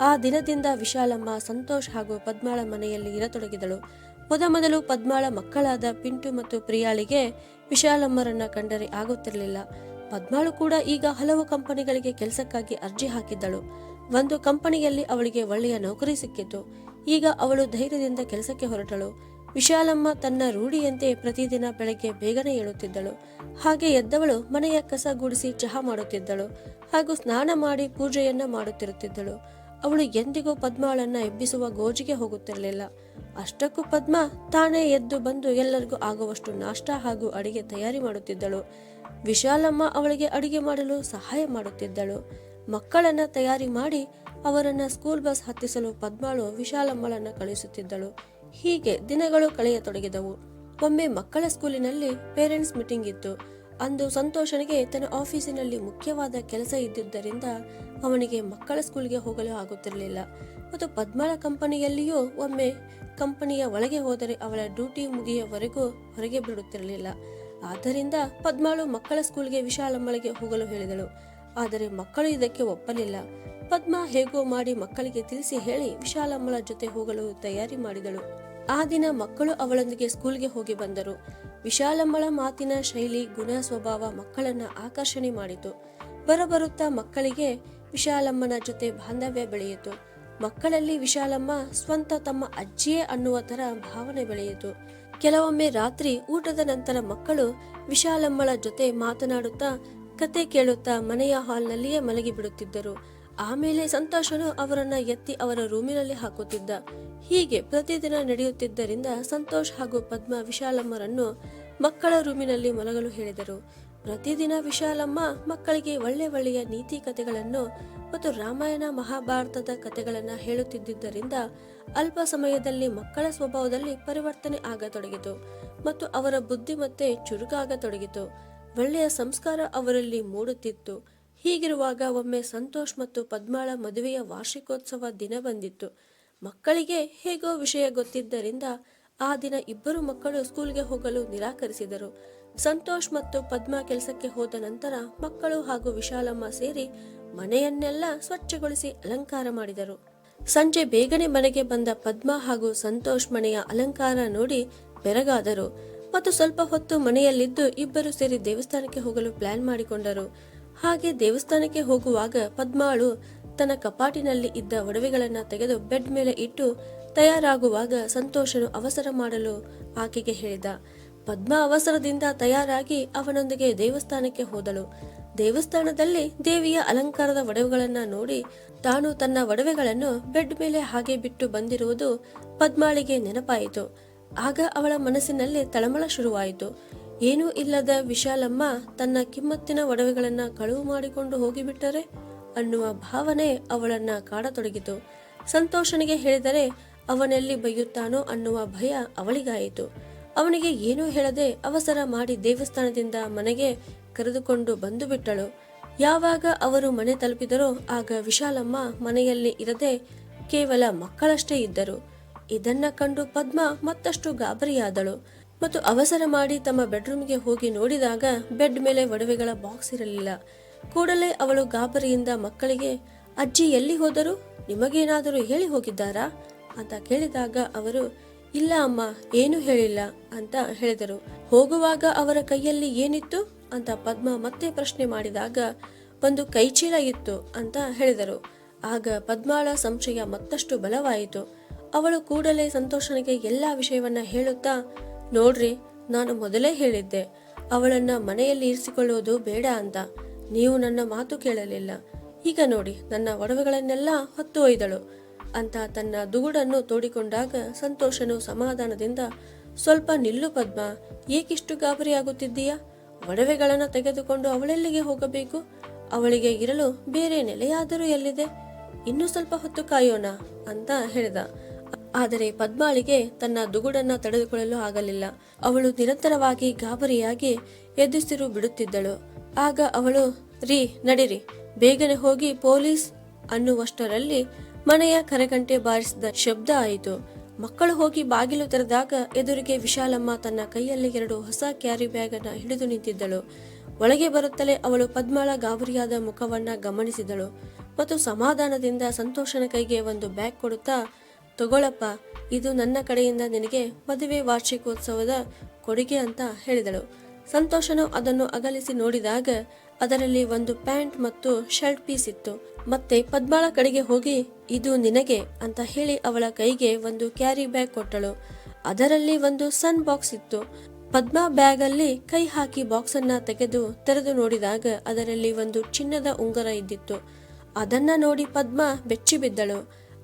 ಆ ದಿನದಿಂದ ವಿಶಾಲಮ್ಮ ಸಂತೋಷ್ ಹಾಗೂ ಪದ್ಮಾಳ ಮನೆಯಲ್ಲಿ ಇರತೊಡಗಿದಳು. ಮೊದಮೊದಲು ಪದ್ಮಾಳ ಮಕ್ಕಳಾದ ಪಿಂಟು ಮತ್ತು ಪ್ರಿಯಾಳಿಗೆ ವಿಶಾಲಮ್ಮರನ್ನ ಕಂಡರೆ ಆಗುತ್ತಿರಲಿಲ್ಲ. ಪದ್ಮಾಳು ಕೂಡ ಈಗ ಹಲವು ಕಂಪನಿಗಳಿಗೆ ಕೆಲಸಕ್ಕಾಗಿ ಅರ್ಜಿ ಹಾಕಿದ್ದಳು. ಒಂದು ಕಂಪನಿಯಲ್ಲಿ ಅವಳಿಗೆ ಒಳ್ಳೆಯ ನೌಕರಿ ಸಿಕ್ಕಿತು. ಈಗ ಅವಳು ಧೈರ್ಯದಿಂದ ಕೆಲಸಕ್ಕೆ ಹೊರಟಳು. ವಿಶಾಲಮ್ಮ ತನ್ನ ರೂಢಿಯಂತೆ ಪ್ರತಿದಿನ ಬೆಳಗ್ಗೆ ಬೇಗನೆ ಏಳುತ್ತಿದ್ದಳು. ಹಾಗೆ ಎದ್ದವಳು ಮನೆಯ ಕಸ ಗುಡಿಸಿ ಚಹಾ ಮಾಡುತ್ತಿದ್ದಳು ಹಾಗೂ ಸ್ನಾನ ಮಾಡಿ ಪೂಜೆಯನ್ನ ಮಾಡುತ್ತಿರುತ್ತಿದ್ದಳು. ಅವಳು ಎಂದಿಗೂ ಪದ್ಮಾಳನ್ನ ಎಬ್ಬಿಸುವ ಗೋಜಿಗೆ ಹೋಗುತ್ತಿರಲಿಲ್ಲ. ಅಷ್ಟಕ್ಕೂ ಪದ್ಮ ತಾನೇ ಎದ್ದು ಬಂದು ಎಲ್ಲರಿಗೂ ಆಗುವಷ್ಟು ನಾಷ್ಟ ಹಾಗೂ ಅಡಿಗೆ ತಯಾರಿ ಮಾಡುತ್ತಿದ್ದಳು. ವಿಶಾಲಮ್ಮ ಅವಳಿಗೆ ಅಡಿಗೆ ಮಾಡಲು ಸಹಾಯ ಮಾಡುತ್ತಿದ್ದಳು. ಮಕ್ಕಳನ್ನ ತಯಾರಿ ಮಾಡಿ ಅವರನ್ನ ಸ್ಕೂಲ್ ಬಸ್ ಹತ್ತಿಸಲು ಪದ್ಮಾಳು ವಿಶಾಲಮ್ಮಳನ್ನ ಕಳಿಸುತ್ತಿದ್ದಳು. ಹೀಗೆ ದಿನಗಳು ಕಳೆಯತೊಡಗಿದವು. ಒಮ್ಮೆ ಮಕ್ಕಳ ಸ್ಕೂಲಿನಲ್ಲಿ ಪೇರೆಂಟ್ಸ್ ಮೀಟಿಂಗ್ ಇತ್ತು. ಅಂದು ಸಂತೋಷನಿಗೆ ತನ್ನ ಆಫೀಸಿನಲ್ಲಿ ಮುಖ್ಯವಾದ ಕೆಲಸ ಇದ್ದಿದ್ದರಿಂದ ಅವನಿಗೆ ಮಕ್ಕಳ ಸ್ಕೂಲ್ಗೆ ಹೋಗಲು ಆಗುತ್ತಿರಲಿಲ್ಲ. ಮತ್ತು ಪದ್ಮಾಳ ಕಂಪನಿಯಲ್ಲಿಯೂ ಒಮ್ಮೆ ಕಂಪನಿಯ ಒಳಗೆ ಹೋದರೆ ಅವಳ ಡ್ಯೂಟಿ ಮುಗಿಯುವವರೆಗೂ ಹೊರಗೆ ಬಿಡುತ್ತಿರಲಿಲ್ಲ. ಆದ್ದರಿಂದ ಪದ್ಮಾಳು ಮಕ್ಕಳ ಸ್ಕೂಲ್ಗೆ ವಿಶಾಲಮ್ಮಳಿಗೆ ಹೋಗಲು ಹೇಳಿದಳು. ಆದರೆ ಮಕ್ಕಳು ಇದಕ್ಕೆ ಒಪ್ಪಲಿಲ್ಲ. ಪದ್ಮ ಹೇಗೋ ಮಾಡಿ ಮಕ್ಕಳಿಗೆ ತಿಳಿಸಿ ಹೇಳಿ ವಿಶಾಲಮ್ಮಳ ಜೊತೆ ಹೋಗಲು ತಯಾರಿ ಮಾಡಿದಳು. ಆ ದಿನ ಮಕ್ಕಳು ಅವಳೊಂದಿಗೆ ಸ್ಕೂಲ್ಗೆ ಹೋಗಿ ಬಂದರು. ವಿಶಾಲಮ್ಮಳ ಮಾತಿನ ಶೈಲಿ, ಗುಣ ಸ್ವಭಾವ ಮಕ್ಕಳನ್ನ ಆಕರ್ಷಣೆ ಮಾಡಿತು. ಬರಬರುತ್ತಾ ಮಕ್ಕಳಿಗೆ ವಿಶಾಲಮ್ಮನ ಜೊತೆ ಬಾಂಧವ್ಯ ಬೆಳೆಯಿತು. ಮಕ್ಕಳಲ್ಲಿ ವಿಶಾಲಮ್ಮ ಸ್ವಂತ ತಮ್ಮ ಅಜ್ಜಿಯೇ ಅನ್ನುವ ತರ ಭಾವನೆ ಬೆಳೆಯಿತು. ಕೆಲವೊಮ್ಮೆ ರಾತ್ರಿ ಊಟದ ನಂತರ ಮಕ್ಕಳು ವಿಶಾಲಮ್ಮಳ ಜೊತೆ ಮಾತನಾಡುತ್ತಾ ಕತೆ ಕೇಳುತ್ತಾ ಮನೆಯ ಹಾಲ್ನಲ್ಲಿಯೇ ಮಲಗಿಬಿಡುತ್ತಿದ್ದರು. ಆಮೇಲೆ ಸಂತೋಷನು ಅವರನ್ನ ಎತ್ತಿ ಅವರ ರೂಮಿನಲ್ಲಿ ಹಾಕುತ್ತಿದ್ದ. ಹೀಗೆ ಪ್ರತಿದಿನ ನಡೆಯುತ್ತಿದ್ದರಿಂದ ಸಂತೋಷ್ ಹಾಗೂ ಪದ್ಮ ವಿಶಾಲಮ್ಮರನ್ನು ಮಕ್ಕಳ ರೂಮಿನಲ್ಲಿ ಮಲಗಲು ಹೇಳಿದರು. ಪ್ರತಿದಿನ ವಿಶಾಲಮ್ಮ ಮಕ್ಕಳಿಗೆ ಒಳ್ಳೆ ಒಳ್ಳೆಯ ನೀತಿ ಕಥೆಗಳನ್ನು ಮತ್ತು ರಾಮಾಯಣ ಮಹಾಭಾರತದ ಕಥೆಗಳನ್ನು ಹೇಳುತ್ತಿದ್ದರಿಂದ ಅಲ್ಪ ಸಮಯದಲ್ಲಿ ಮಕ್ಕಳ ಸ್ವಭಾವದಲ್ಲಿ ಪರಿವರ್ತನೆ ಆಗತೊಡಗಿತು ಮತ್ತು ಅವರ ಬುದ್ಧಿಮತ್ತೆ ಚುರುಕಾಗತೊಡಗಿತು. ಒಳ್ಳೆಯ ಸಂಸ್ಕಾರ ಅವರಲ್ಲಿ ಮೂಡುತ್ತಿತ್ತು. ಹೀಗಿರುವಾಗ ಒಮ್ಮೆ ಸಂತೋಷ್ ಮತ್ತು ಪದ್ಮಾಳ ಮದುವೆಯ ವಾರ್ಷಿಕೋತ್ಸವ ದಿನ ಬಂದಿತ್ತು. ಮಕ್ಕಳಿಗೆ ಹೇಗೋ ವಿಷಯ ಗೊತ್ತಿದ್ದರಿಂದ ಆ ದಿನ ಇಬ್ಬರು ಮಕ್ಕಳು ಸ್ಕೂಲ್ಗೆ ಹೋಗಲು ನಿರಾಕರಿಸಿದರು. ಸಂತೋಷ್ ಮತ್ತು ಪದ್ಮ ಕೆಲಸಕ್ಕೆ ಹೋದ ನಂತರ ಮಕ್ಕಳು ಹಾಗೂ ವಿಶಾಲಮ್ಮ ಸೇರಿ ಮನೆಯನ್ನೆಲ್ಲ ಸ್ವಚ್ಛಗೊಳಿಸಿ ಅಲಂಕಾರ ಮಾಡಿದರು. ಸಂಜೆ ಬೇಗನೆ ಮನೆಗೆ ಬಂದ ಪದ್ಮ ಹಾಗೂ ಸಂತೋಷ್ ಮನೆಯ ಅಲಂಕಾರ ನೋಡಿ ಬೆರಗಾದರು. ಮತ್ತು ಸ್ವಲ್ಪ ಹೊತ್ತು ಮನೆಯಲ್ಲಿದ್ದು ಇಬ್ಬರು ಸೇರಿ ದೇವಸ್ಥಾನಕ್ಕೆ ಹೋಗಲು ಪ್ಲಾನ್ ಮಾಡಿಕೊಂಡರು. ಹಾಗೆ ದೇವಸ್ಥಾನಕ್ಕೆ ಹೋಗುವಾಗ ಪದ್ಮಾಳು ತನ್ನ ಕಪಾಟಿನಲ್ಲಿ ಇದ್ದ ಒಡವೆಗಳನ್ನ ತೆಗೆದು ಬೆಡ್ ಮೇಲೆ ಇಟ್ಟು ತಯಾರಾಗುವಾಗ ಸಂತೋಷನು ಅವಸರ ಮಾಡಲು ಆಕೆಗೆ ಹೇಳಿದ. ಪದ್ಮ ಅವಸರದಿಂದ ತಯಾರಾಗಿ ಅವನೊಂದಿಗೆ ದೇವಸ್ಥಾನಕ್ಕೆ ಹೋದಳು. ದೇವಸ್ಥಾನದಲ್ಲಿ ದೇವಿಯ ಅಲಂಕಾರದ ಒಡವೆಗಳನ್ನ ನೋಡಿ ತಾನು ತನ್ನ ಒಡವೆಗಳನ್ನು ಬೆಡ್ ಮೇಲೆ ಹಾಗೆ ಬಿಟ್ಟು ಬಂದಿರುವುದು ಪದ್ಮಾಳಿಗೆ ನೆನಪಾಯಿತು. ಆಗ ಅವಳ ಮನಸ್ಸಿನಲ್ಲಿ ತಳಮಳ ಶುರುವಾಯಿತು. ಏನೂ ಇಲ್ಲದ ವಿಶಾಲಮ್ಮ ತನ್ನ ಕಿಮ್ಮತ್ತಿನ ಒಡವೆಗಳನ್ನು ಕಳುವು ಮಾಡಿಕೊಂಡು ಹೋಗಿಬಿಟ್ಟರೆ ಅನ್ನುವ ಭಾವನೆ ಅವಳನ್ನ ಕಾಡತೊಡಗಿತು. ಸಂತೋಷನಿಗೆ ಹೇಳಿದರೆ ಅವನೆಲ್ಲಿ ಬೈಯುತ್ತಾನೋ ಅನ್ನುವ ಭಯ ಅವಳಿಗಾಯಿತು. ಅವನಿಗೆ ಏನೂ ಹೇಳದೆ ಅವಸರ ಮಾಡಿ ದೇವಸ್ಥಾನದಿಂದ ಮನೆಗೆ ಕರೆದುಕೊಂಡು ಬಂದು ಬಿಟ್ಟಳು ಯಾವಾಗ ಅವರು ಮನೆ ತಲುಪಿದರೋ ಆಗ ವಿಶಾಲಮ್ಮ ಮನೆಯಲ್ಲಿ ಇರದೆ ಕೇವಲ ಮಕ್ಕಳಷ್ಟೇ ಇದ್ದರು. ಇದನ್ನ ಕಂಡು ಪದ್ಮ ಮತ್ತಷ್ಟು ಗಾಬರಿಯಾದಳು. ಮತ್ತು ಅವಸರ ಮಾಡಿ ತಮ್ಮ ಬೆಡ್ರೂಮ್ಗೆ ಹೋಗಿ ನೋಡಿದಾಗ ಬೆಡ್ ಮೇಲೆ ಒಡವೆಗಳ ಬಾಕ್ಸ್ ಇರಲಿಲ್ಲ. ಕೂಡಲೇ ಅವಳು ಗಾಬರಿಯಿಂದ ಮಕ್ಕಳಿಗೆ, ಅಜ್ಜಿ ಎಲ್ಲಿ ಹೋದರು? ನಿಮಗೇನಾದರೂ ಹೇಳಿ ಹೋಗಿದ್ದಾರಾ? ಅಂತ ಕೇಳಿದಾಗ ಅವರು, ಇಲ್ಲ ಅಮ್ಮ, ಏನೂ ಹೇಳಿಲ್ಲ ಅಂತ ಹೇಳಿದರು. ಹೋಗುವಾಗ ಅವರ ಕೈಯಲ್ಲಿ ಏನಿತ್ತು? ಅಂತ ಪದ್ಮ ಮತ್ತೆ ಪ್ರಶ್ನೆ ಮಾಡಿದಾಗ, ಒಂದು ಕೈಚೀಲ ಇತ್ತು ಅಂತ ಹೇಳಿದರು. ಆಗ ಪದ್ಮಾಳ ಸಂಶಯ ಮತ್ತಷ್ಟು ಬಲವಾಯಿತು. ಅವಳು ಕೂಡಲೇ ಸಂತೋಷನಿಗೆ ಎಲ್ಲಾ ವಿಷಯವನ್ನ ಹೇಳುತ್ತಾ, ನೋಡ್ರಿ, ನಾನು ಮೊದಲೇ ಹೇಳಿದ್ದೆ. ಅವಳನ್ನ ಮನೆಯಲ್ಲಿ ಇರಿಸಿಕೊಳ್ಳುವುದು ಬೇಡ ಅಂತ. ನೀವು ನನ್ನ ಮಾತು ಕೇಳಲಿಲ್ಲ. ಈಗ ನೋಡಿ, ನನ್ನ ಒಡವೆಗಳನ್ನೆಲ್ಲ ಹೊತ್ತು ಒಯ್ದಳು. ಅಂತ ತನ್ನ ದುಗುಡನ್ನು ತೋಡಿಕೊಂಡಾಗ ಸಂತೋಷನು ಸಮಾಧಾನದಿಂದ, ಸ್ವಲ್ಪ ನಿಲ್ಲು ಪದ್ಮ, ಏಕಿಷ್ಟು ಗಾಬರಿಯಾಗುತ್ತಿದ್ದೀಯಾ ಒಡವೆಗಳನ್ನು ತೆಗೆದುಕೊಂಡು ಅವಳೆಲ್ಲಿಗೆ ಹೋಗಬೇಕು? ಅವಳಿಗೆ ಇರಲು ಬೇರೆ ನೆಲೆಯಾದರೂ ಎಲ್ಲಿದೆ? ಇನ್ನೂ ಸ್ವಲ್ಪ ಹೊತ್ತು ಕಾಯೋಣ, ಅಂತ ಹೇಳಿದ. ಆದರೆ ಪದ್ಮಾಳಿಗೆ ತನ್ನ ದುಗುಡನ್ನ ತಡೆದುಕೊಳ್ಳಲು ಆಗಲಿಲ್ಲ. ಅವಳು ನಿರಂತರವಾಗಿ ಗಾಬರಿಯಾಗಿ ಎದ್ದುಸಿರು ಬಿಡುತ್ತಿದ್ದಳು. ಆಗ ಅವಳು, ರೀ, ನಡಿರಿ. ಬೇಗನೆ ಹೋಗಿ ಪೊಲೀಸ್ ಅನ್ನುವಷ್ಟರಲ್ಲಿ ಮನೆಯ ಕರೆಗಂಟೆ ಬಾರಿಸಿದ ಶಬ್ದ ಆಯಿತು. ಮಕ್ಕಳು ಹೋಗಿ ಬಾಗಿಲು ತೆರೆದಾಗ ಎದುರಿಗೆ ವಿಶಾಲಮ್ಮ ತನ್ನ ಕೈಯಲ್ಲಿ ಎರಡು ಹೊಸ ಕ್ಯಾರಿ ಬ್ಯಾಗ್ ಅನ್ನ ಹಿಡಿದು ನಿಂತಿದ್ದಳು. ಒಳಗೆ ಬರುತ್ತಲೇ ಅವಳು ಪದ್ಮಾಳ ಗಾಬರಿಯಾದ ಮುಖವನ್ನ ಗಮನಿಸಿದಳು ಮತ್ತು ಸಮಾಧಾನದಿಂದ ಸಂತೋಷನ ಕೈಗೆ ಒಂದು ಬ್ಯಾಗ್ ಕೊಡುತ್ತಾ ತಗೊಳಪ್ಪ, ಇದು ನನ್ನ ಕಡೆಯಿಂದ ನಿನಗೆ ಮದುವೆ ವಾರ್ಷಿಕೋತ್ಸವದ ಕೊಡುಗೆ ಅಂತ ಹೇಳಿದಳು. ಸಂತೋಷನು ಅದನ್ನು ಅಗಲಿಸಿ ನೋಡಿದಾಗ ಅದರಲ್ಲಿ ಒಂದು ಪ್ಯಾಂಟ್ ಮತ್ತು ಶರ್ಟ್ ಪೀಸ್ ಇತ್ತು. ಮತ್ತೆ ಪದ್ಮಾಳ ಕಡೆಗೆ ಹೋಗಿ, ಇದು ನಿನಗೆ ಅಂತ ಹೇಳಿ ಅವಳ ಕೈಗೆ ಒಂದು ಕ್ಯಾರಿ ಬ್ಯಾಗ್ ಕೊಟ್ಟಳು. ಅದರಲ್ಲಿ ಒಂದು ಸನ್ ಬಾಕ್ಸ್ ಇತ್ತು. ಪದ್ಮಾ ಬ್ಯಾಗ್ ಅಲ್ಲಿ ಕೈ ಹಾಕಿ ಬಾಕ್ಸ್ ಅನ್ನ ತೆಗೆದು ತೆರೆದು ನೋಡಿದಾಗ ಅದರಲ್ಲಿ ಒಂದು ಚಿನ್ನದ ಉಂಗರ ಇದ್ದಿತ್ತು. ಅದನ್ನ ನೋಡಿ ಪದ್ಮಾ ಬೆಚ್ಚಿ ಬಿದ್ದಳು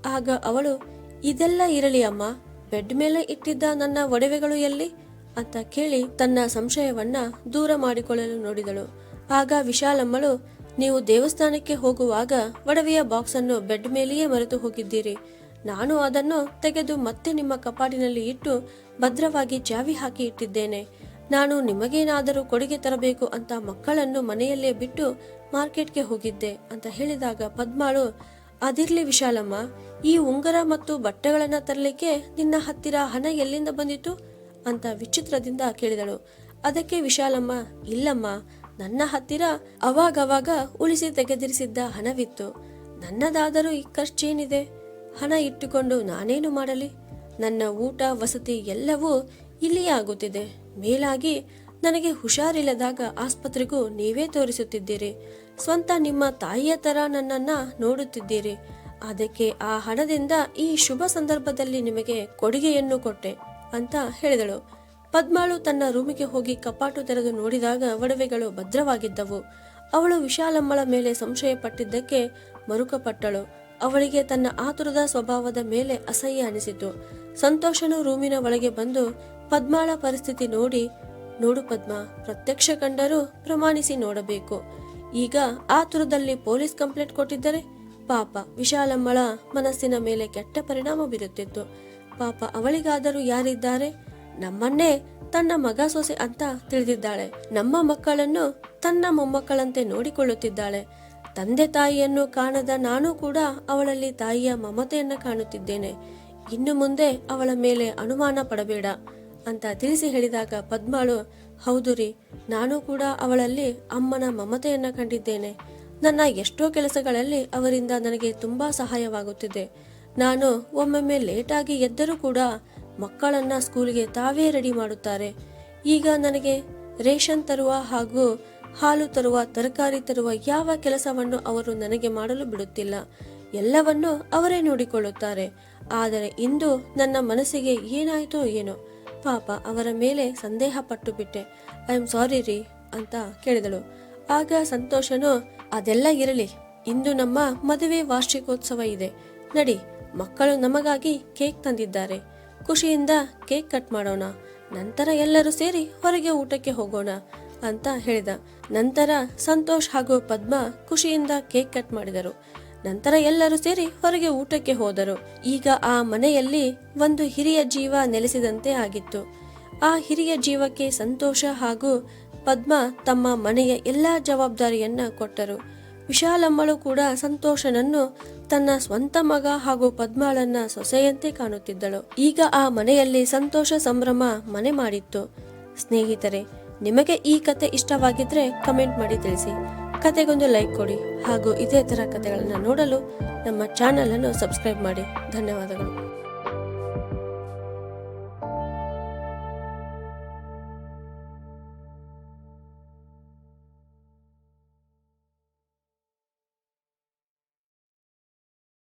ಆಗ ಅವಳು ಇದೆಲ್ಲ ಇರಲಿ ಅಮ್ಮ. ಬೆಡ್ ಮೇಲೆ ಇಟ್ಟಿದ್ದ ನನ್ನ ಒಡವೆಗಳು ಎಲ್ಲಿ? ಅಂತ ಕೇಳಿ ತನ್ನ ಸಂಶಯವನ್ನ ದೂರ ಮಾಡಿಕೊಳ್ಳಲು ನೋಡಿದಳು. ಆಗ ವಿಶಾಲಮ್ಮಳು, ನೀವು ದೇವಸ್ಥಾನಕ್ಕೆ ಹೋಗುವಾಗ ಒಡವೆಯ ಬಾಕ್ಸ್ ಅನ್ನು ಬೆಡ್ ಮೇಲೆಯೇ ಮರೆತು ಹೋಗಿದ್ದೀರಿ. ನಾನು ಅದನ್ನು ತೆಗೆದು ಮತ್ತೆ ನಿಮ್ಮ ಕಪಾಟಿನಲ್ಲಿ ಇಟ್ಟು ಭದ್ರವಾಗಿ ಚಾವಿ ಹಾಕಿ ಇಟ್ಟಿದ್ದೇನೆ. ನಾನು ನಿಮಗೇನಾದರೂ ಕೊಡುಗೆ ತರಬೇಕು ಅಂತ ಮಕ್ಕಳನ್ನು ಮನೆಯಲ್ಲೇ ಬಿಟ್ಟು ಮಾರ್ಕೆಟ್ಗೆ ಹೋಗಿದ್ದೆ ಅಂತ ಹೇಳಿದಾಗ ಪದ್ಮಾಳು ಅದಿರ್ಲಿ ವಿಶಾಲಮ್ಮ, ಈ ಉಂಗರ ಮತ್ತು ಬಟ್ಟೆಗಳನ್ನ ತರಲಿಕ್ಕೆ ನಿನ್ನ ಹತ್ತಿರ ಹಣ ಎಲ್ಲಿಂದ ಬಂದಿತು ಅಂತ ವಿಚಿತ್ರದಿಂದ ಕೇಳಿದಳು. ಅದಕ್ಕೆ ವಿಶಾಲಮ್ಮ, ಇಲ್ಲಮ್ಮ, ನನ್ನ ಹತ್ತಿರ ಅವಾಗವಾಗ ಉಳಿಸಿ ತೆಗೆದಿರಿಸಿದ್ದ ಹಣವಿತ್ತು. ನನ್ನದಾದರೂ ಈ ಖರ್ಚೇನಿದೆ ಹಣ ಇಟ್ಟುಕೊಂಡು ನಾನೇನು ಮಾಡಲಿ? ನನ್ನ ಊಟ, ವಸತಿ ಎಲ್ಲವೂ ಇಲ್ಲಿಯೇ ಆಗುತ್ತಿದೆ. ಮೇಲಾಗಿ ನನಗೆ ಹುಷಾರಿಲ್ಲದಾಗ ಆಸ್ಪತ್ರೆಗೂ ನೀವೇ ತೋರಿಸುತ್ತಿದ್ದೀರಿ. ಸ್ವಂತ ನಿಮ್ಮ ತಾಯಿಯ ತರ ನನ್ನನ್ನ ನೋಡುತ್ತಿದ್ದೀರಿ. ಅದಕ್ಕೆ ಆ ಹಣದಿಂದ ಈ ಶುಭ ಸಂದರ್ಭದಲ್ಲಿ ನಿಮಗೆ ಕೊಡುಗೆಯನ್ನು ಕೊಟ್ಟೆ ಅಂತ ಹೇಳಿದಳು. ಪದ್ಮಾಳು ತನ್ನ ರೂಮಿಗೆ ಹೋಗಿ ಕಪಾಟು ತೆರೆದು ನೋಡಿದಾಗ ಒಡವೆಗಳು ಭದ್ರವಾಗಿದ್ದವು. ಅವಳು ವಿಶಾಲಮ್ಮಳ ಮೇಲೆ ಸಂಶಯ ಪಟ್ಟಿದ್ದಕ್ಕೆ ಮರುಕಪಟ್ಟಳು. ಅವಳಿಗೆ ತನ್ನ ಆತುರದ ಸ್ವಭಾವದ ಮೇಲೆ ಅಸಹ್ಯ ಅನಿಸಿತು. ಸಂತೋಷನು ರೂಮಿನ ಒಳಗೆ ಬಂದು ಪದ್ಮಾಳ ಪರಿಸ್ಥಿತಿ ನೋಡಿ, ನೋಡು ಪದ್ಮ, ಪ್ರತ್ಯಕ್ಷ ಕಂಡರೂ ಪ್ರಮಾಣಿಸಿ ನೋಡಬೇಕು. ಈಗ ಆತುರದಲ್ಲಿ ಪೊಲೀಸ್ ಕಂಪ್ಲೇಂಟ್ ಕೊಟ್ಟಿದ್ದರೆ ಪಾಪ ವಿಶಾಲಮ್ಮಳ ಮನಸ್ಸಿನ ಮೇಲೆ ಕೆಟ್ಟ ಪರಿಣಾಮ ಬೀರುತ್ತಿತ್ತು. ಪಾಪ ಅವಳಿಗಾದರೂ ಯಾರಿದ್ದಾರೆ? ನಮ್ಮನ್ನೇ ತನ್ನ ಮಗ ಸೊಸೆ ಅಂತ ತಿಳಿದಿದ್ದಾಳೆ. ನಮ್ಮ ಮಕ್ಕಳನ್ನು ತನ್ನ ಮೊಮ್ಮಕ್ಕಳಂತೆ ನೋಡಿಕೊಳ್ಳುತ್ತಿದ್ದಾಳೆ. ತಂದೆ ತಾಯಿಯನ್ನು ಕಾಣದ ನಾನು ಕೂಡ ಅವಳಲ್ಲಿ ತಾಯಿಯ ಮಮತೆಯನ್ನು ಕಾಣುತ್ತಿದ್ದೇನೆ. ಇನ್ನು ಮುಂದೆ ಅವಳ ಮೇಲೆ ಅನುಮಾನ ಪಡಬೇಡ ಅಂತ ತಿಳಿಸಿ ಹೇಳಿದಾಗ ಪದ್ಮಾಳು ಹೌದು ರೀ, ನಾನು ಕೂಡ ಅವಳಲ್ಲಿ ಅಮ್ಮನ ಮಮತೆಯನ್ನ ಕಂಡಿದ್ದೇನೆ. ನನ್ನ ಎಷ್ಟೋ ಕೆಲಸಗಳಲ್ಲಿ ಅವರಿಂದ ನನಗೆ ತುಂಬಾ ಸಹಾಯವಾಗುತ್ತಿದೆ. ನಾನು ಒಮ್ಮೊಮ್ಮೆ ಲೇಟಾಗಿ ಎದ್ದರೂ ಕೂಡ ಮಕ್ಕಳನ್ನ ಸ್ಕೂಲ್ಗೆ ತಾವೇ ರೆಡಿ ಮಾಡುತ್ತಾರೆ. ಈಗ ನನಗೆ ರೇಷನ್ ತರುವ ಹಾಗೂ ಹಾಲು ತರುವ, ತರಕಾರಿ ತರುವ ಯಾವ ಕೆಲಸವನ್ನು ಅವರು ನನಗೆ ಮಾಡಲು ಬಿಡುತ್ತಿಲ್ಲ. ಎಲ್ಲವನ್ನೂ ಅವರೇ ನೋಡಿಕೊಳ್ಳುತ್ತಾರೆ. ಆದರೆ ಇಂದು ನನ್ನ ಮನಸ್ಸಿಗೆ ಏನಾಯಿತೋ ಏನೋ. ಪಾಪ ಅವರ ಮೇಲೆ ಸಂದೇಹ ಪಟ್ಟು ಬಿಟ್ಟೆ ಐ ಆಮ್ ಸಾರಿ ರೀ, ಅಂತ ಕೇಳಿದಳು. ಆಗ ಸಂತೋಷನು, ಅದೆಲ್ಲ ಇರಲಿ. ಇಂದು ನಮ್ಮ ಮದುವೆ ವಾರ್ಷಿಕೋತ್ಸವ ಇದೆ. ನಡಿ, ಮಕ್ಕಳು ನಮಗಾಗಿ ಕೇಕ್ ತಂದಿದ್ದಾರೆ. ಖುಷಿಯಿಂದ ಕೇಕ್ ಕಟ್ ಮಾಡೋಣ. ನಂತರ ಎಲ್ಲರೂ ಸೇರಿ ಹೊರಗೆ ಊಟಕ್ಕೆ ಹೋಗೋಣ, ಅಂತ ಹೇಳಿದ. ನಂತರ ಸಂತೋಷ್ ಹಾಗೂ ಪದ್ಮ ಖುಷಿಯಿಂದ ಕೇಕ್ ಕಟ್ ಮಾಡಿದರು. ನಂತರ ಎಲ್ಲರೂ ಸೇರಿ ಹೊರಗೆ ಊಟಕ್ಕೆ ಹೋದರು. ಈಗ ಆ ಮನೆಯಲ್ಲಿ ಒಂದು ಹಿರಿಯ ಜೀವ ನೆಲೆಸಿದಂತೆ ಆಗಿತ್ತು. ಆ ಹಿರಿಯ ಜೀವಕ್ಕೆ ಸಂತೋಷ ಹಾಗೂ ಪದ್ಮ ತಮ್ಮ ಮನೆಯ ಎಲ್ಲಾ ಜವಾಬ್ದಾರಿಯನ್ನ ಕೊಟ್ಟರು. ವಿಶಾಲಮ್ಮಳು ಕೂಡ ಸಂತೋಷನನ್ನು ತನ್ನ ಸ್ವಂತ ಮಗ ಹಾಗೂ ಪದ್ಮಾಳನ್ನ ಸೊಸೆಯಂತೆ ಕಾಣುತ್ತಿದ್ದಳು. ಈಗ ಆ ಮನೆಯಲ್ಲಿ ಸಂತೋಷ ಸಂಭ್ರಮ ಮನೆ ಮಾಡಿತ್ತು. ಸ್ನೇಹಿತರೆ, ನಿಮಗೆ ಈ ಕತೆ ಇಷ್ಟವಾಗಿದ್ರೆ ಕಮೆಂಟ್ ಮಾಡಿ ತಿಳಿಸಿ. ಕತೆಗೊಂದು ಲೈಕ್ ಕೊಡಿ ಹಾಗೂ ಇದೇ ಥರ ಕತೆಗಳನ್ನು ನೋಡಲು ನಮ್ಮ ಚಾನೆಲ್ ಅನ್ನು ಸಬ್ಸ್ಕ್ರೈಬ್ ಮಾಡಿ. ಧನ್ಯವಾದಗಳು.